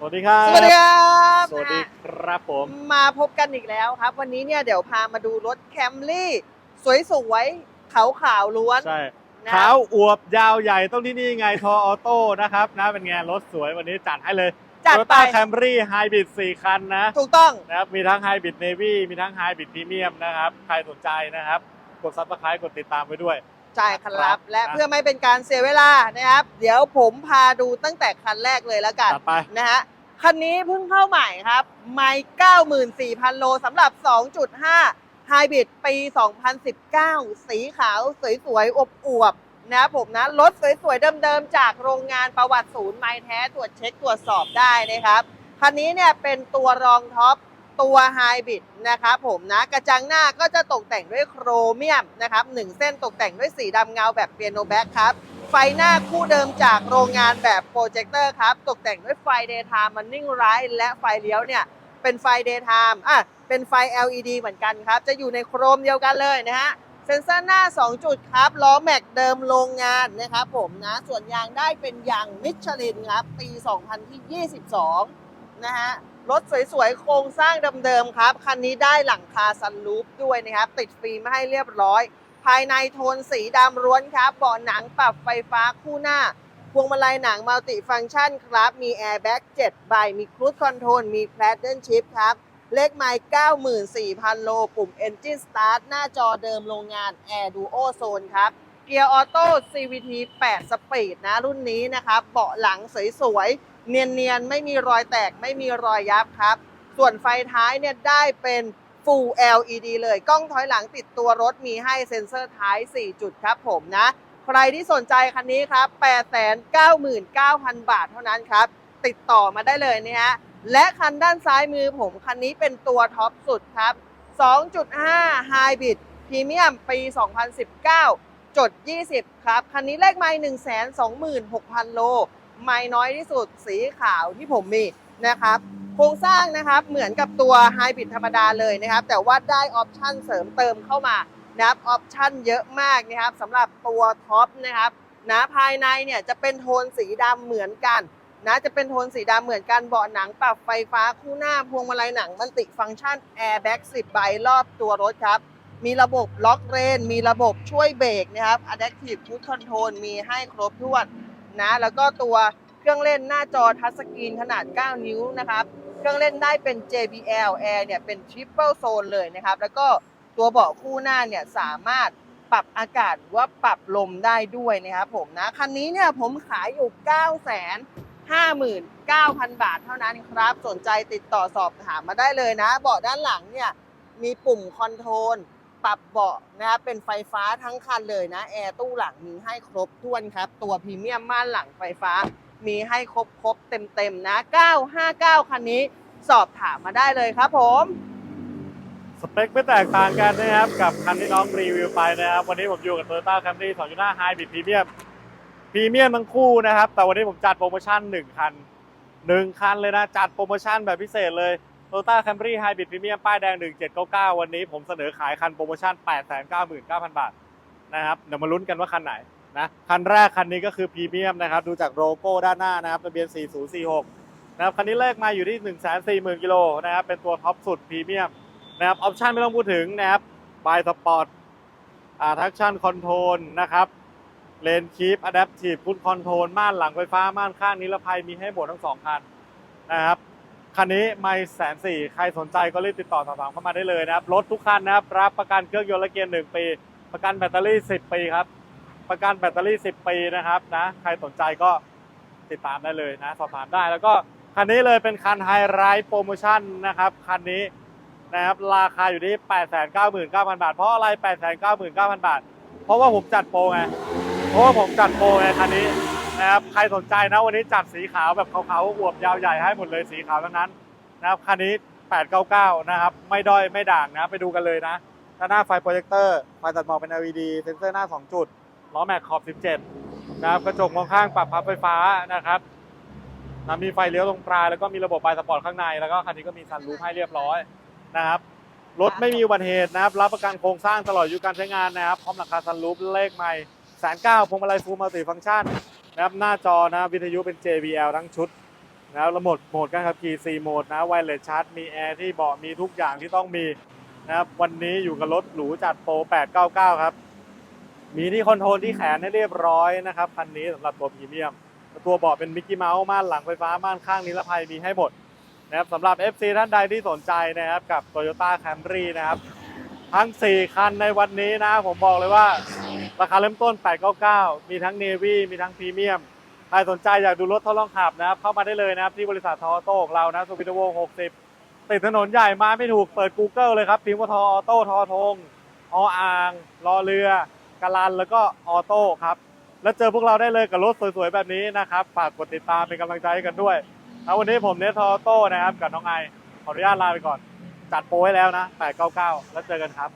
สวัสดีครับ สวัสดีครับสวัสดีครับผม มาพบกันอีกแล้วครับ วันนี้เนี่ยเดี๋ยวพามาดูรถแคมรี่สวยๆขาวๆล้วนใช่นะขาวอวบยาวใหญ่ต้องที่นี่ไงทอออโต้นะครับนะเป็นไงรถสวยวันนี้จัดให้เลยจัดไปแคมรี่ไฮบริด4 คันนะ ถูกต้องนะครับมีทั้งไฮบริดเนวี่มีทั้งไฮบริดพรีเมียมนะครับ ใครสนใจนะครับ กดซับสไครต์กดติดตามไว้ด้วย ใช่ครับ และนะเพื่อไม่เป็นการเสียเวลานะครับ เดี๋ยวผมพาดูตั้งแต่คันแรกเลยแล้วกันจัดไปนะฮะคันนี้เพิ่งเข้าใหม่ครับ ไม่94,000 โลสำหรับ 2.5 ไฮบริดปี 2019 สีขาวสวยๆอบอวบๆนะครับผมนะ รถสวยๆเดิมๆ จากโรงงานประวัติศูนย์ไม้แท้ตรวจเช็คตรวจสอบได้นะครับ คันนี้เนี่ยเป็นตัวรองท็อป ตัวไฮบริดนะครับผมนะกระจังหน้าก็จะตกแต่งด้วยโครเมียมนะครับหนึ่งเส้นตกแต่งด้วยสีดำเงาแบบเปียโนแบ็คครับ ไฟหน้าคู่เดิมจากโรงงานแบบโปรเจคเตอร์ครับ ตกแต่งด้วยไฟเดย์ไทม์มันนิ่งไรและไฟเลี้ยวเนี่ย เป็นไฟเดย์ไทม์อะเป็นไฟ LED เหมือนกันครับ จะอยู่ในโครมเดียวกันเลยนะฮะเซ็นเซอร์หน้า 2 จุดครับล้อแม็กเดิมโรงงานนะครับผมนะส่วนยางได้เป็นยางมิชลินครับปี 2022 นะฮะ รถสวยๆ โครงสร้างเดิมๆครับ คันนี้ได้หลังคาซันรูฟด้วยนะครับ ติดฟิล์มาให้เรียบร้อย ภายในโทนสีดำล้วนครับเบาะหนังปรับไฟฟ้าคู่หน้า พวงมาลัยหนังมัลติฟัง c t ชันครับ มีแอร์แบ็ก7ใบ มีครู i คอนโทรล มีแพลตเดิลชิพครับ เลขไมล์94,000 โล ปุ่ม Engine Start หน้าจอเดิมโรงงาน Air Duo Zone ครับ เกียร์ออโต้ CVT 8 สปีดนะรุ่นนี้นะครับ เบาะหลังสวยๆ เนียนๆ ไม่มีรอยแตกไม่มีรอยยับครับ ส่วนไฟท้ายเนี่ยได้เป็น Full LED เลย กล้องถอยหลังติดตัวรถมีให้เซ็นเซอร์ท้าย 4 จุดครับผมนะ ใครที่สนใจคันนี้ครับ 899,000 บาทเท่านั้นครับ ติดต่อมาได้เลยนะฮะ และคันด้านซ้ายมือผมคันนี้เป็นตัวท็อปสุดครับ 2.5 Hybrid Premium ปี 2019 จด 20 ครับ คันนี้เลขไม่126,000 โล ไม่น้อยที่สุดสีขาวที่ผมมีนะครับโครงสร้างนะครับเหมือนกับตัวไฮบริดธรรมดาเลยนะครับ แต่ว่าได้ออปชั่นเสริมเติมเข้ามานะครับออปชั่นเยอะมากนะครับสำหรับตัวท็อปนะครับนะภายในเนี่ยจะเป็นโทนสีดำเหมือนกันนะจะเป็นโทนสีดำเหมือนกันเบาะหนังปรับไฟฟ้าคู่หน้าพวงมาลัยหนังมันติฟังก์ชันแอร์แบ็ก10ใบรอบตัวรถครับ มีระบบล็อกเรน มีระบบช่วยเบรกนะครับ Adaptive Cruise Control มีให้ครบถ้วน นะ แล้วก็ตัวเครื่องเล่นหน้าจอทัชสกรีนขนาด 9 นิ้วนะครับ เครื่องเล่นได้เป็น JBL Air เนี่ยเป็น Triple Zone เลยนะครับ แล้วก็ตัวเบาะคู่หน้าเนี่ยสามารถปรับอากาศหรือว่าปรับลมได้ด้วยนะครับผมนะ คันนี้เนี่ยผมขายอยู่9 5 9 0 0 0 บาทเท่านั้นครับ สนใจติดต่อสอบถามมาได้เลยนะ เบาะด้านหลังเนี่ย มีปุ่มคอนโทรล ปรับเบาะนะครับเป็นไฟฟ้าทั้งคันเลยนะแอร์ตู้หลังมีให้ครบถ้วนครับ ตัวพรีเมียมม่านหลังไฟฟ้า มีให้ครบครบเต็มๆนะ 959 คันนี้สอบถามมาได้เลยครับผมสเปคไม่แตกต่างกันนะครับ กับคันที่น้องรีวิวไปนะครับ วันนี้ผมอยู่กับ Toyota Camry 2.5 Hybrid Premium พรีเมียมทั้งคู่นะครับ แต่วันนี้ผมจัดโปรโมชั่น 1 คัน 1 คันเลยนะ จัดโปรโมชั่นแบบพิเศษเลย Toyota Camry Hybrid Premium ป้ายแดง 1799 วันนี้ผมเสนอขายคันโปรโมชั่น 899,000 บาทนะครับเดี๋ยวมาลุ้นกันว่าคันไหนนะคันแรกคันนี้ก็คือพรีเมียมนะครับดูจากโลโก้ด้านหน้านะครับทะเบียน 4046 นะครับคันนี้เลขมาอยู่ที่ 140,000 กิโลนะครับเป็นตัวท็อปสุดพรีเมียมนะครับออปชันไม่ต้องพูดถึงนะครับบายสปอร์ตอ่าทักชั่นคอนโทรลนะครับเลนคีปอะดัพทีฟพุทคอนโทรลม่านหลังไฟฟ้าม่านข้างนิรภัยมีให้หมดทั้งสองคันนะครับ คันนี้ไม่แสนสี่ใครสนใจก็รีบติดต่อสอบถามเข้ามาได้เลยนะครับ รถทุกคันนะครับ รับประกันเครื่องยนต์และเกียร์หนึ่งปี ประกันแบตเตอรี่10ปีครับ ประกันแบตเตอรี่10ปีนะครับนะ ใครสนใจก็ติดตามได้เลยนะ สอบถามได้ แล้วก็คันนี้เลยเป็นคันไฮไลท์โปรโมชั่นนะครับ คันนี้นะครับราคาอยู่ที่ 899,000 บาท เพราะอะไร 899,000 บาท เพราะว่าผมจัดโปรไง เพราะว่าผมจัดโปรไงคันนี้ นะครับใครสนใจนะวันนี้จัดสีขาวแบบขาวๆอวบยาวใหญ่ให้หมดเลยสีขาวทั้งนั้นนะครับคันนี้ 899 นะครับ ไม่ด้อยไม่ด่างนะ ไปดูกันเลยนะด้านหน้าไฟโปรเจคเตอร์ไฟตัดหมอกเป็น LED เซ็นเซอร์หน้า 2 จุดล้อแม็กขอบ 17 นะครับกระจกมองข้างปรับพับไฟฟ้านะครับนะมีไฟเลี้ยวตรงปลายแล้วก็มีระบบไฟสปอร์ตข้างใน แล้วก็คันนี้ก็มีซันรูฟให้เรียบร้อยนะครับรถไม่มีอุบัติเหตุนะครับ รับประกันโครงสร้างตลอดอายุการใช้งานนะครับพร้อมหลังคาซันรูฟเลขใหม่แสนเก้าพวงมาลัยฟูลมัลติฟังก์ชัน นะครับหน้าจอนะวิทยุเป็น JBL ทั้งชุดนะรับแล้วโหมดโหมดการขับขี่4โหมดนะไวเลสชาร์จมีแอร์ที่เบาะมีทุกอย่างที่ต้องมีนะครับวันนี้อยู่กับรถหรูจัดโปร 899 ครับ มีที่คอนโทรลที่แขนให้เรียบร้อยนะครับคันนี้สำหรับตัวพรีเมียม ตัวเบาะเป็นมิกกี้เมาส์ม่านหลังไฟฟ้าม่านข้างนิรภัยมีให้หมดนะครับสำหรับ FC ท่านใดที่สนใจนะครับกับ Toyota Camry นะครับ ทั้ง 4 คันในวันนี้นะผมบอกเลยว่า ราคาเริ่มต้น 899 มีทั้ง Navy มีทั้งพรีเมียม ใครสนใจอยากดูรถทดลองขับนะครับ เข้ามาได้เลยนะครับ ที่บริษัททอโต้ของเรานะสุวิทวงศ์60 ติดถนนใหญ่มาไม่ถูก เปิด Google เลยครับพิมพ์ว่าทออโต้ทอทงออ่างรอเรือกาลันแล้วก็ออโต้ครับ แล้วเจอพวกเราได้เลยกับรถสวยๆ แบบนี้นะครับ ฝากกดติดตามเป็นกำลังใจให้กันด้วยแล้ววันนี้ผมเนททอโต้นะครับกับน้องไอขออนุญาตลาไปก่อน จัดโปรให้แล้วนะ 899 แล้วเจอกันครับ